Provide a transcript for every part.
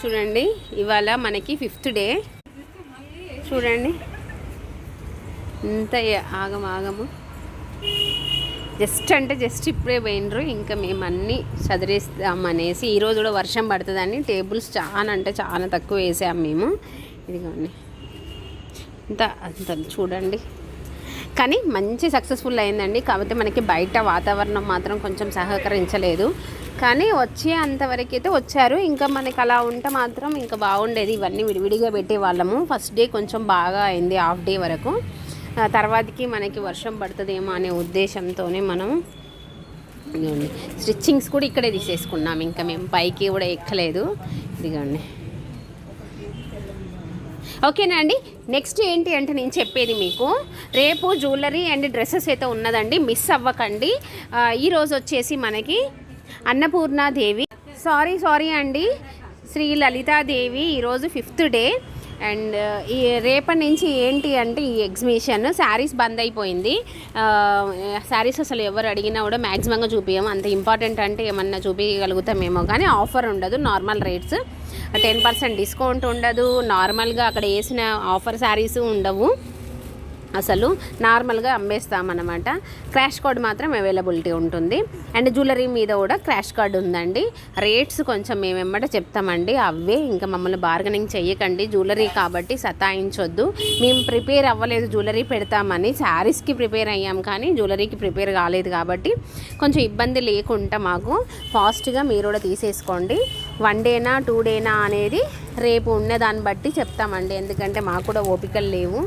చూడండి ఇవాళ మనకి ఫిఫ్త్ డే చూడండి ఇంత ఆగం ఆగము. జస్ట్ అంటే జస్ట్ ఇప్పుడే పోయినరు ఇంకా మేము అన్నీ చదిరేస్తామనేసి ఈరోజు కూడా వర్షం పడుతుందని టేబుల్స్ చాలా అంటే చాలా తక్కువ వేసాము మేము. ఇదిగోండి. ఇంత అంత చూడండి. కానీ మంచి సక్సెస్ఫుల్ అయిందండి కాకపోతే మనకి బయట వాతావరణం మాత్రం కొంచెం సహకరించలేదు. కానీ వచ్చే అంతవరకు అయితే వచ్చారు. ఇంకా మనకి అలా ఉంటే మాత్రం ఇంకా బాగుండేది. ఇవన్నీ విడివిడిగా పెట్టేవాళ్ళము. ఫస్ట్ డే కొంచెం బాగా అయింది హాఫ్ డే వరకు. తర్వాతకి మనకి వర్షం పడుతుందేమో అనే ఉద్దేశంతోనే మనం ఇదిగోండి స్టిచ్చింగ్స్ కూడా ఇక్కడే తీసేసుకున్నాం. ఇంకా మేము పైకి కూడా ఎక్కలేదు. ఇదిగోండి. ఓకేనా అండి? నెక్స్ట్ ఏంటి అంటే నేను చెప్పేది మీకు. రేపు జ్యువెలరీ అండ్ డ్రెస్సెస్ అయితే ఉన్నదండి. మిస్ అవ్వకండి. ఈరోజు వచ్చేసి మనకి అన్నపూర్ణాదేవి. సారీ సారీ అండి. శ్రీ లలితాదేవి ఈరోజు ఫిఫ్త్ డే. అండ్ ఈ రేపటి నుంచి ఏంటి అంటే ఈ ఎగ్జిబిషన్ శారీస్ బంద్ అయిపోయింది. శారీస్ అసలు ఎవరు అడిగినా కూడా మ్యాక్సిమంగా చూపించాము అంత ఇంపార్టెంట్ అంటే ఏమన్నా చూపించగలుగుతామేమో కానీ ఆఫర్ ఉండదు normal rates. Ten percent discount ఉండదు. నార్మల్గా అక్కడ వేసిన ఆఫర్ శారీస్ ఉండవు. అసలు నార్మల్గా అమ్మేస్తామన్నమాట. క్రాష్ కార్డ్ మాత్రం అవైలబిలిటీ ఉంటుంది. అండ్ జ్యువెలరీ మీద కూడా క్రాష్ కార్డ్ ఉందండి. రేట్స్ కొంచెం మేము చెప్తామండి. అవే ఇంకా మమ్మల్ని బార్గెనింగ్ చేయకండి జ్యువెలరీ కాబట్టి సతాయించొద్దు. మేము ప్రిపేర్ అవ్వలేదు జ్యువెలరీ పెడతామని. శారీస్కి ప్రిపేర్ అయ్యాం కానీ జ్యువెలరీకి ప్రిపేర్ కాలేదు కాబట్టి కొంచెం ఇబ్బంది లేకుండా మాకు ఫాస్ట్గా మీరు కూడా తీసేసుకోండి. వన్ డేనా టూ డేనా అనేది రేపు ఉన్న దాన్ని బట్టి చెప్తామండి. ఎందుకంటే మాకు కూడా ఓపికలు లేవు.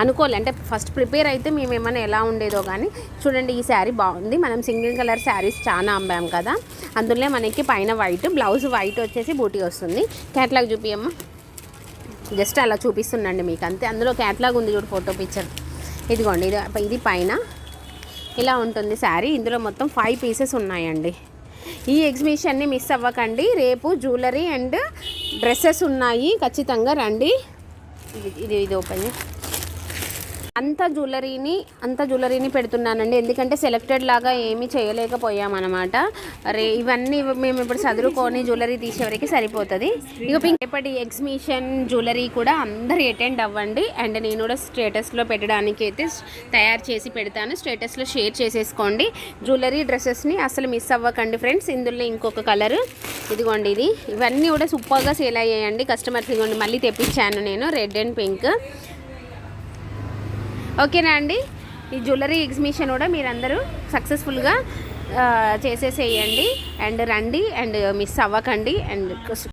అనుకోలే అంటే ఫస్ట్ ప్రిపేర్ అయితే మేము ఏమైనా ఎలా ఉండేదో కానీ చూడండి ఈ శారీ బాగుంది. మనం సింగిల్ కలర్ శారీస్ చాలా అమ్మాం కదా. అందులో మనకి పైన వైట్ బ్లౌజ్ వైట్ వచ్చేసి బూటీ వస్తుంది. క్యాట్లాగ్ చూపియమ్మా. జస్ట్ అలా చూపిస్తుండండి మీకు అంతే. అందులో క్యాట్లాగ్ ఉంది చూడు ఫోటో పిక్చర్. ఇదిగోండి ఇది ఇది పైన. ఇలా ఉంటుంది శారీ. ఇందులో మొత్తం ఫైవ్ పీసెస్ ఉన్నాయండి. ఈ ఎగ్జిబిషన్ని మిస్ అవ్వకండి. రేపు జ్యువెలరీ అండ్ డ్రెస్సెస్ ఉన్నాయి. ఖచ్చితంగా రండి. ఇది ఇది ఓపెన్ అంత జ్యువెలరీని అంత జ్యువెలరీని పెడుతున్నానండి. ఎందుకంటే సెలెక్టెడ్ లాగా ఏమీ చేయలేకపోయామన్నమాట. రే ఇవన్నీ మేము ఇప్పుడు చదువుకొని జ్యువెలరీ తీసేవరకు సరిపోతుంది. ఇక రేపటి ఎగ్జిబిషన్ జ్యువెలరీ కూడా అందరు అటెండ్ అవ్వండి. అండ్ నేను కూడా స్టేటస్లో పెట్టడానికి అయితే తయారు చేసి పెడతాను. స్టేటస్లో షేర్ చేసేసుకోండి. జ్యువెలరీ డ్రెస్సెస్ని అసలు మిస్ అవ్వకండి ఫ్రెండ్స్. ఇందులో ఇంకొక కలర్. ఇదిగోండి ఇది. ఇవన్నీ కూడా సూపర్గా సేల్ అయ్యాయండి. కస్టమర్స్ ఇదిగోండి మళ్ళీ తెప్పించాను నేను. రెడ్ అండ్ పింక్ ఓకేనా అండి? ఈ జ్యువెలరీ ఎగ్జిబిషన్ కూడా మీరందరూ సక్సెస్ఫుల్గా చేసేసేయండి. అండ్ రండి అండ్ మిస్ అవ్వకండి. అండ్